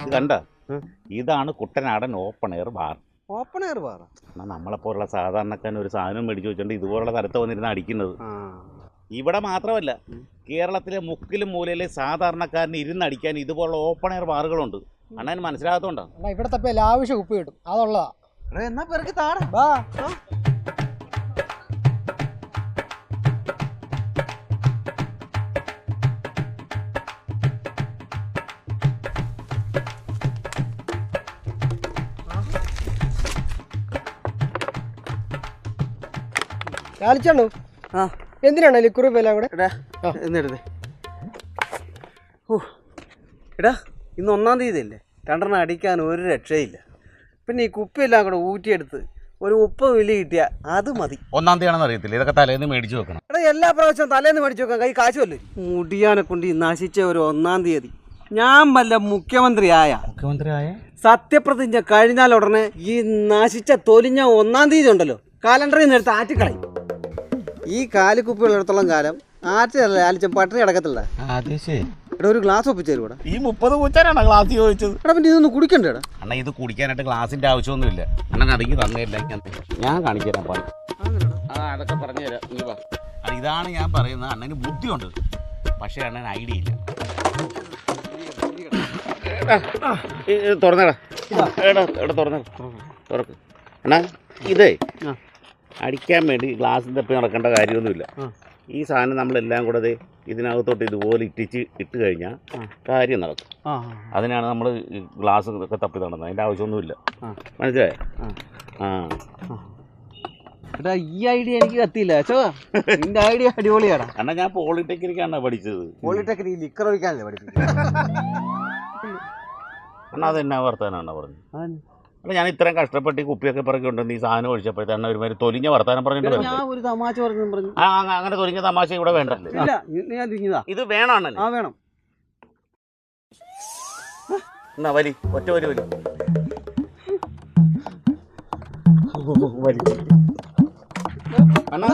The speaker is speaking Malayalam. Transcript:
ഇത് കണ്ട? ഇതാണ് കുട്ടനാടൻ open air bar open air bar എന്നാൽ നമ്മളെപ്പോലുള്ള സാധാരണക്കാരൻ ഒരു സാധനം മേടിച്ചു വെച്ചിട്ടുണ്ട് ഇതുപോലുള്ള സ്ഥലത്ത് വന്നിരുന്ന അടിക്കുന്നത്. ഇവിടെ മാത്രമല്ല കേരളത്തിലെ മുക്കിലും മൂലയിലെ സാധാരണക്കാരന് ഇരുന്നടിക്കാൻ ഇതുപോലുള്ള ഓപ്പൺ എയർ ബാറുകളുണ്ട് അണ്ണൻ മനസ്സിലാകത്തോണ്ടാണ് അണ്ണാ ഇവിടെ തപ്പേ ലാവശ്യം ഉപ്പ് കിട്ടും. അതുള്ളതാ. എന്നാ പെരക്ക് താട. ലാലിച്ചാണോ ആ. എന്തിനാണ് ലിക്കുറി വില കൂടെ. എന്നിരുന്നേ ഓ എടാ ഇന്ന് ഒന്നാം തീയതി അല്ലേ രണ്ടെണ്ണം അടിക്കാൻ ഒരു രക്ഷയില്ല. പിന്നെ ഈ കുപ്പിയെല്ലാം കൂടെ ഊറ്റിയെടുത്ത് ഒരു ഉപ്പ് വിലി കിട്ടിയ അത് മതി. ഒന്നാം തീയതി അറിയത്തില്ല. ഇതൊക്കെ തലേന്ന് മേടിച്ചു വെക്കണം. എടാ എല്ലാ പ്രാവശ്യവും തലേന്ന് മേടിച്ചു വെക്കാൻ കൈ കാശുമല്ലേ മുടിയാനെ കൊണ്ട് ഈ നശിച്ച ഒരു ഒന്നാം തീയതി. ഞാൻ വല്ല മുഖ്യമന്ത്രിയായ മുഖ്യമന്ത്രിയായ? സത്യപ്രതിജ്ഞ കഴിഞ്ഞാൽ ഉടനെ ഈ നശിച്ച തൊലിഞ്ഞ ഒന്നാം തീയതി ഉണ്ടല്ലോ. കാലണ്ടറിൽ നിന്ന് എടുത്ത് ആറ്റിക്കളയും. ഈ കാലിക്കുപ്പികളിടത്തോളം കാലം ആറ്റല്ല ആലിച്ച പട്ടിണി അടക്കത്തില്ല അതെ ശരി. എടാ ഒരു ഗ്ലാസ് ഒപ്പിച്ചു ഈ മുപ്പത് പൂച്ചാനാണ് ഗ്ലാസ് ചോദിച്ചത്? എടാ പിന്നെ ഇതൊന്ന് കുടിക്കണ്ടേടാ. അണ്ണ ഇത് കുടിക്കാനായിട്ട് ഗ്ലാസിന്റെ ആവശ്യമൊന്നുമില്ല. അണ്ണൻ അടങ്ങി തന്നില്ല ഞാൻ കാണിച്ചു തരാം ആ അതൊക്കെ പറഞ്ഞു തരാം. നീ വാ. ഇതാണ് ഞാൻ പറയുന്നത്. അണ്ണന് ബുദ്ധിയുണ്ട്. പക്ഷേ അണ്ണൻ ഐഡിയ ഇല്ല. തുറന്നടാ. എടാ എടാ തുറന്ന തുറക്ക്. അണ്ണാ ഇതേ. അടിക്കാൻ വേണ്ടി ഗ്ലാസ് തപ്പി നടക്കേണ്ട കാര്യമൊന്നുമില്ല. ഈ സാധനം നമ്മളെല്ലാം കൂടെ ഇതിനകത്തോട്ട് ഇതുപോലെ ഇട്ടിച്ച് ഇട്ട് കഴിഞ്ഞാൽ കാര്യം നടക്കും. അതിനാണ് നമ്മൾ ഗ്ലാസ് ഒക്കെ തപ്പി നടന്നത്. അതിന്റെ ആവശ്യമൊന്നുമില്ല. മനസ്സിലായ? ആ. എടാ ഈ ഐഡിയ എനിക്ക് കത്തിയില്ല. ചോ നിന്റെ ഐഡിയ അടിപൊളിയാടാ. അണ്ണാ ഞാൻ പോളിടെക്നിക്കാണ് പഠിച്ചത്. പോളിടെക്നിക് ലിക്കർ ഒഴിക്കാനല്ലേ പഠിപ്പിക്കുന്നത് അണ്ണാ അതെന്നാ വർത്താനാണ് പറഞ്ഞത് അല്ല ഞാൻ ഇത്രയും കഷ്ടപ്പെട്ട് ഈ കുപ്പിയൊക്കെ പിറക്കി കൊണ്ടുവന്ന് ഈ സാധനം ഒഴിച്ചപ്പോഴത്തെ അണ്ണ ഒരുമാതിരി തൊലിഞ്ഞ വർത്താനം പറഞ്ഞിട്ട് ഞാൻ ഒരു തമാശ പറഞ്ഞു പറഞ്ഞു. ആ അങ്ങനെ തൊലിഞ്ഞ തമാശ ഇവിടെ വേണ്ടല്ലേ? ഇല്ല ഇത് ഞാൻ തിരിഞ്ഞതാ. ഇത് വേണം ആ വേണം. എന്നാ വലി ഒറ്റ വലി വലി വലി അണ്ണാ